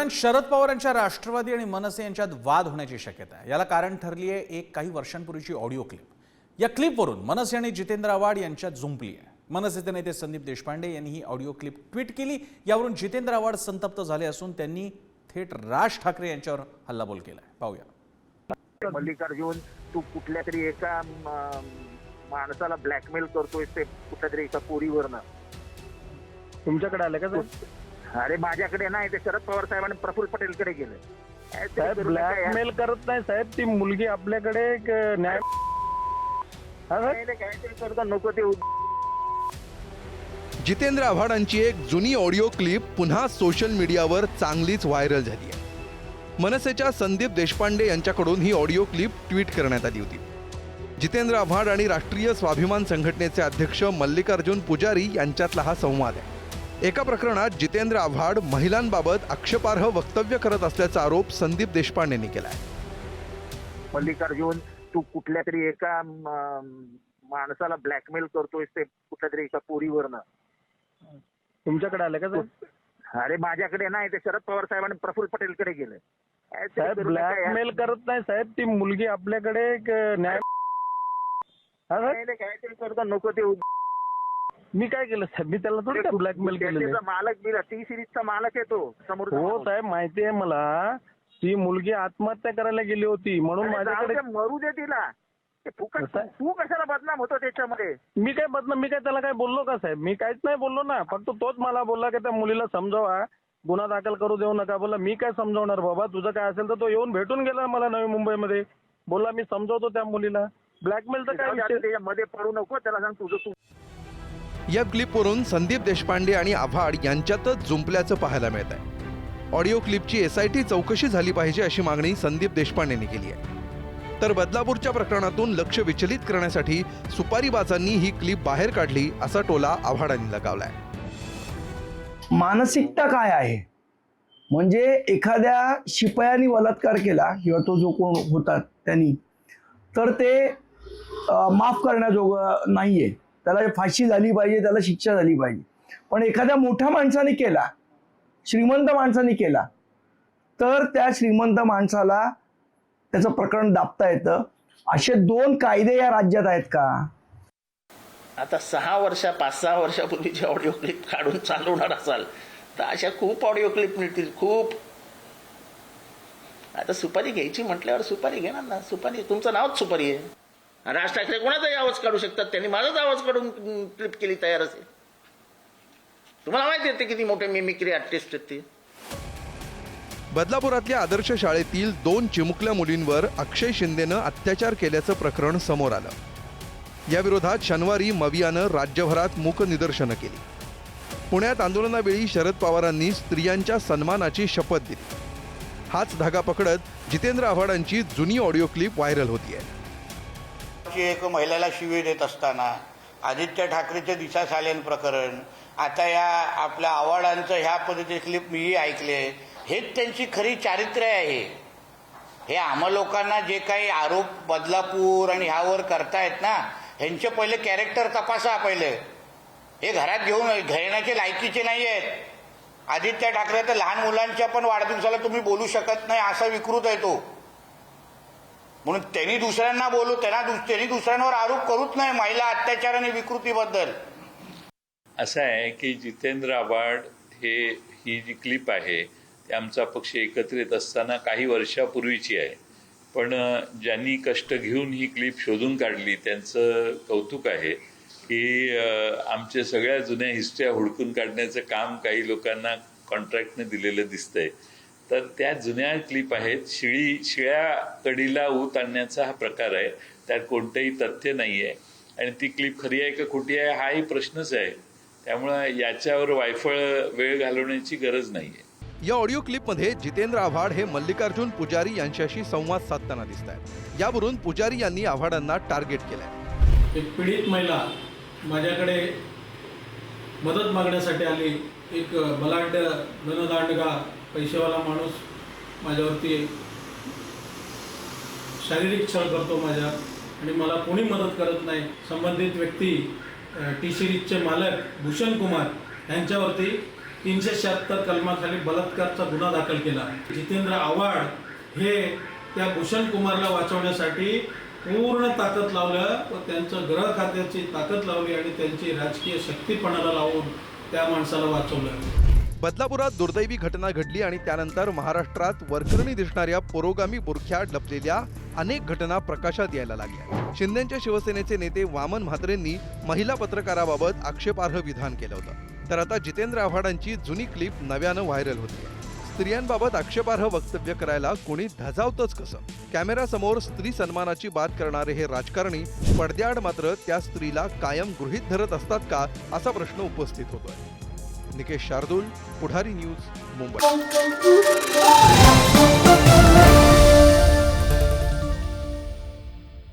दरम्यान शरद पवार यांच्या राष्ट्रवादी आणि मनसे यांच्यात वाद होण्याची शक्यता आहे. याला कारण ठरली आहे एक काही वर्षांपूर्वीची ऑडिओ क्लिप. या क्लिपवरून मनसे आणि जितेंद्र आव्हाड यांच्यात जुंपली आहे. मनसेचे नेते संदीप देशपांडे यांनी ही ऑडिओ क्लिप ट्विट केली. यावरून जितेंद्र आव्हाड संतप्त झाले असून त्यांनी थेट राज ठाकरे यांच्यावर हल्लाबोल केला आहे पाहूया. मल्लिकार्जुन तू कुठल्या तरी एका माणसाला ब्लॅकमेल करतोय ते कुठल्या तरी एका पोरीवरनं. तुमच्याकडे आलं का अरे माझ्याकडे नाही ते शरद पवार साहेबांनी प्रफुल्ल पटेलकडे गेले. साहेब. ब्लॅकमेल करत नाही साहेब ती मुलगी आपल्याकडे एक न्याय हा साहेब? काहीतरी करता नको ते जितेंद्र आव्हाडांची एक जुनी ऑडिओ क्लिप पुन्हा सोशल मीडियावर चांगलीच व्हायरल झाली आहे. मनसेच्या संदीप देशपांडे यांच्याकडून ही ऑडिओ क्लिप ट्विट करण्यात आली होती. जितेंद्र आव्हाड आणि राष्ट्रीय स्वाभिमान संघटनेचे अध्यक्ष मल्लिकार्जुन पुजारी यांच्यातला हा संवाद आहे. एका प्रकरणात जितेंद्र आव्हाड महिलांबाबत आक्षेपार्ह वक्तव्य करत असल्याचा आरोप संदीप देशपांडेंनी केला आहे मल्लिकार्जुन तू कुठल्या तरी एका माणसाला ब्लॅकमेल करतोय ते कुठल्या तरी एका पोरीवरनं. तुमच्याकडे आलं का साहेब अरे माझ्याकडे नाही ते शरद पवार साहेबांनी प्रफुल्ल पटेलकडे गेले. साहेब. ब्लॅकमेल करत नाही साहेब ती मुलगी आपल्याकडे एक न्याय साहेब? काहीतरी करता नको ते मी काय केलं साहेब? मी त्याला थोडी ब्लॅकमेल केलेलं आहे. त्याचा मालक बिला टी सिरीजचा मालक आहे तो समोर हो साहेब माहिती आहे मला. ती मुलगी आत्महत्या करायला गेली होती. म्हणून माझ्याकडे मरू दे तिला. ते फुकट कसं? तू कशाला बदनाम होतो त्याच्यामध्ये? मी काय बदनाम मी काय त्याला काय बोललो का साहेब? मी काहीच नाही बोललो ना. फक्त तोच मला बोलला की त्या मुलीला समजावा. गुन्हा दाखल करू देऊ नका बोला मी काय समजावणार बाबा? तुझं काय असेल तर तो येऊन भेटून गेला मला नवी मुंबईमध्ये. बोला मी समजावतो त्या मुलीला. काय दे, आता विषय? त्याच्यामध्ये पडू नको. त्याला सांग तुझं तू या क्लिपवरून संदीप देशपांडे आणि आव्हाड यांच्यातच जुंपल्याचं पाहायला मिळत आहे ऑडिओ क्लिपची एस आय टी चौकशी झाली पाहिजे अशी मागणी संदीप देशपांडेंनी केली आहे. तर बदलापूरच्या प्रकरणातून लक्ष विचलित करण्यासाठी सुपारीबाजांनी ही क्लिप बाहेर काढली असा टोला आव्हाडांनी लगावलाय. मानसिकता काय आहे? म्हणजे एखाद्या शिपायाने बलात्कार केला किंवा तो जो कोण होता त्यांनी तर ते माफ करण्याजोगं नाही आहे त्याला फाशी झाली पाहिजे त्याला शिक्षा झाली पाहिजे. पण एखाद्या मोठ्या माणसाने केला श्रीमंत माणसाने केला तर त्या श्रीमंत माणसाला त्याचं प्रकरण दाबता येतं. असे दोन कायदे या राज्यात आहेत का? आता सहा वर्षा पाच सहा वर्षापूर्वीची ऑडिओ क्लिप काढून चालवणार असाल तर अशा खूप ऑडिओ क्लिप मिळतील खूप. आता सुपारी घ्यायची म्हटल्यावर सुपारी घेणार ना? सुपारी तुमचं नावच सुपारी आहे. राज ठाकरे कोणाचाही आवाज काढू शकतात? त्यांनी माझाच आवाज काढून क्लिप केली तयार असेल. तुम्हाला माहिती येते किती मोठे मिमिक्री आर्टिस्ट आहेत ते. बदलापुरातल्या आदर्श शाळेतील दोन चिमुकल्या मुलींवर अक्षय शिंदेनं अत्याचार केल्याचं प्रकरण समोर आलं. याविरोधात शनिवारी मवियानं राज्यभरात मूक निदर्शनं केली. पुण्यात आंदोलनावेळी शरद पवारांनी स्त्रियांच्या सन्मानाची शपथ दिली. हाच धागा पकडत जितेंद्र आव्हाडांची जुनी ऑडिओ क्लिप व्हायरल होती आहे ची एक महिलेला शिवी देत असताना आदित्य ठाकरेचे दिशा सालेन प्रकरण आता या आपल्या आव्हाडांचं ह्या पद्धतीचे क्लिप मीही ऐकले हेच त्यांची खरी चारित्र्य आहे. हे आम्हा लोकांना जे काही आरोप बदलापूर आणि ह्यावर करतायत ना ह्यांचे पहिले कॅरेक्टर तपासा पहिले. हे घरात घेऊन घेण्याचे लायकीचे नाही आहेत आदित्य ठाकरे तर लहान मुलांच्या पण वाढदिवसाला तुम्ही बोलू शकत नाही असा विकृत आहे तो. म्हणून त्यांनी दुसऱ्यांना बोलू त्यांना त्यांनी दुसऱ्यांवर आरोप करूच नाही महिला अत्याचार आणि विकृतीबद्दल. असं आहे की जितेंद्र आव्हाड हे ही जी क्लिप आहे ती आमचा पक्ष एकत्रित असताना काही वर्षापूर्वीची आहे. पण ज्यांनी कष्ट घेऊन ही क्लिप शोधून काढली त्यांचं कौतुक आहे की आमच्या सगळ्या जुन्या हिस्ट्र्या हुडकून काढण्याचं काम काही लोकांना कॉन्ट्रॅक्टने दिलेलं दिसतंय. तर त्या जुन्या क्लिप आहेत. शिळी शिळ्या कडीला ऊत आणण्याचा हा प्रकार आहे. त्यात कोणतंही तथ्य नाही आहे आणि ती क्लिप खरी आहे का खोटी आहे हाही प्रश्नच आहे. त्यामुळं याच्यावर वायफळ वेळ घालवण्याची गरज नाही आहे या ऑडिओ क्लिपमध्ये जितेंद्र आव्हाड हे मल्लिकार्जुन पुजारी यांच्याशी संवाद साधताना दिसत आहेत यावरून पुजारी यांनी आव्हाडांना टार्गेट केलंय. एक पीडित महिला माझ्याकडे मदत मागण्यासाठी आली. एक बलाढ्य धनदांडगा पैसेवाला माणूस माझ्यावरती शारीरिक छळ करतो माझ्या आणि मला कोणी मदत करत नाही. संबंधित व्यक्ती टी सिरीजचे मालक भूषण कुमार यांच्यावरती तीनशे शहात्तर कलमाखाली बलात्कारचा गुन्हा दाखल केला. जितेंद्र आव्हाड हे त्या भूषण कुमारला वाचवण्यासाठी पूर्ण ताकद लावलं व त्यांचं ग्रह खात्याची ताकद लावली आणि त्यांची राजकीय शक्तीपणाला लावून त्या माणसाला वाचवलं. बदलापुरात दुर्दैवी घटना घडली आणि त्यानंतर महाराष्ट्रात वरकरणी दिसणाऱ्या पुरोगामी बुरख्यात लपलेल्या अनेक घटना प्रकाशात यायला लागल्या. शिंदेच्या शिवसेनेचे नेते वामन म्हात्रेंनी महिला पत्रकाराबाबत आक्षेपार्ह विधान केलं होतं. तर आता जितेंद्र आव्हाडांची जुनी क्लिप नव्यानं व्हायरल होती. स्त्रियांबाबत आक्षेपार्ह वक्तव्य करायला कोणी धजावतच कसं? कॅमेऱ्यासमोर स्त्री सन्मानाची बात करणारे हे राजकारणी पडद्याआड मात्र त्या स्त्रीला कायम गृहीत धरत असतात का असा प्रश्न उपस्थित होतोय. निकेश शार्दूल पुढारी न्यूज मुंबई.